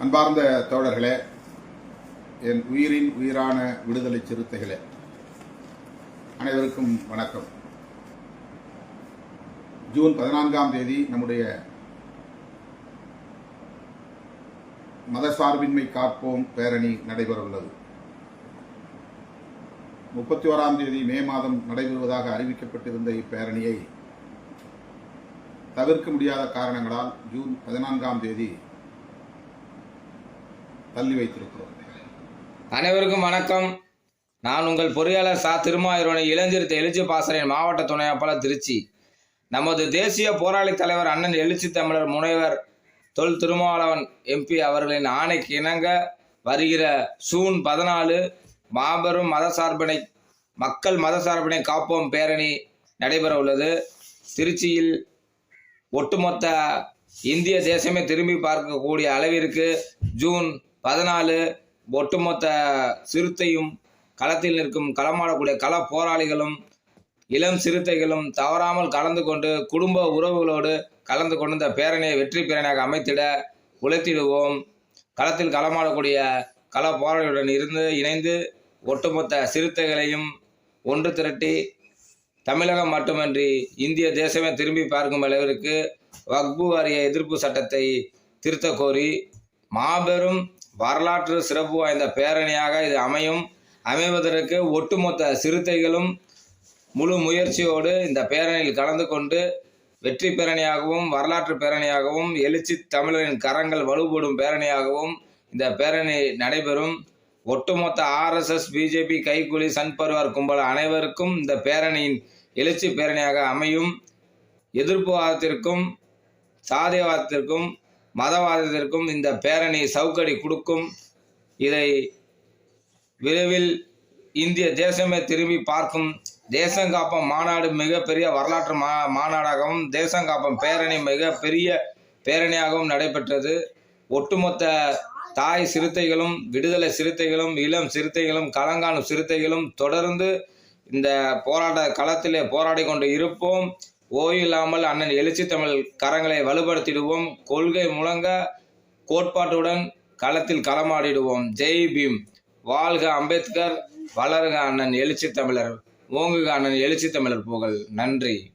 அன்பார்ந்த தோழர்களே என் உயிரின் உயிரான விடுதலை சிறுத்தைகளே அனைவருக்கும் வணக்கம். ஜூன் பதினான்காம் தேதி நம்முடைய மதசார்பின்மை காப்போம் பேரணி நடைபெற உள்ளது முப்பத்தி ஓராம் தேதி மே மாதம் நடைபெறுவதாக அறிவிக்கப்பட்டிருந்த இப்பேரணியை தவிர்க்க முடியாத காரணங்களால் ஜூன் பதினான்காம் தேதி தள்ளி வைத்திருக்கிறோம். அனைவருக்கும் வணக்கம். நான் உங்கள் பொறியாளர் சா. திருமாயூரனை இளஞ்சிறுத்தை எழுச்சி பாசறையின் மாவட்ட துணையாப்பாளர் திருச்சி. நமது தேசிய போராளி தலைவர் அண்ணன் எழுச்சி தமிழர் முனைவர் தொல் திருமாவளவன் எம்பி அவர்களின் ஆணைக்கு இணங்க வருகிற ஜூன் பதினாலு மாபெரும் மதசார்பினை மக்கள் மதசார்பினை காப்போம் பேரணி நடைபெற உள்ளது. திருச்சியில் ஒட்டுமொத்த இந்திய தேசமே திரும்பி பார்க்கக்கூடிய அளவிற்கு ஜூன் பதினாலு ஒட்டுமொத்த சிறுத்தையும் களத்தில் நிற்கும் களமாடக்கூடிய கள போராளிகளும் இளம் சிறுத்தைகளும் தவறாமல் கலந்து கொண்டு குடும்ப உறவுகளோடு கலந்து கொண்டு இந்த பேரணியை வெற்றி பேரணியாக அமைத்திட உழைத்திடுவோம். களத்தில் களமாடக்கூடிய கள போராளிகளுடன் இருந்து இணைந்து ஒட்டுமொத்த சிறுத்தைகளையும் ஒன்று திரட்டி தமிழகம் மட்டுமன்றி இந்திய தேசமே திரும்பி பார்க்கும் அளவிற்கு வக்பு வாரிய எதிர்ப்பு சட்டத்தை திருத்த கோரி மாபெரும் வரலாற்று சிறப்பு வாய்ந்த பேரணியாக இது அமையும். அமைவதற்கு ஒட்டுமொத்த சிறுத்தைகளும் முழு முயற்சியோடு இந்த பேரணியில் கலந்து கொண்டு வெற்றி பேரணியாகவும் வரலாற்று பேரணியாகவும் எழுச்சி தமிழரின் கரங்கள் வலுப்படும் பேரணியாகவும் இந்த பேரணி நடைபெறும். ஒட்டுமொத்த ஆர்எஸ்எஸ் பிஜேபி கைக்கூலி சன் பருவார் கும்பல் அனைவருக்கும் இந்த பேரணியின் எழுச்சி பேரணியாக அமையும். எதிர்ப்புவாதத்திற்கும் சாதியவாதத்திற்கும் மதவாதத்திற்கும் இந்த பேரணி சவுக்கடி கொடுக்கும் இதை விரைவில் இந்திய தேசமே திரும்பி பார்க்கும். தேசங்காப்பம் மாநாடு மிகப்பெரிய வரலாற்று மா மாநாடாகவும் தேசங்காப்பம் பேரணி மிகப்பெரிய பேரணியாகவும் நடைபெற்றது. ஒட்டுமொத்த தாய் சிறுத்தைகளும் விடுதலை சிறுத்தைகளும் இளம் சிறுத்தைகளும் களங்காணும் சிறுத்தைகளும் தொடர்ந்து இந்த போராட்ட களத்திலே போராடி கொண்டு இருப்போம். ஓயில்லாமல் அண்ணன் எழுச்சி தமிழ் கரங்களை வலுப்படுத்திடுவோம். கொள்கை முழங்க கோட்பாட்டுடன் களத்தில் களமாடிடுவோம். ஜெய் பீம். வாழ்க அம்பேத்கர். வளருக அண்ணன் எழுச்சி தமிழர். ஓங்குக அண்ணன் எழுச்சி தமிழர் புகழ். நன்றி.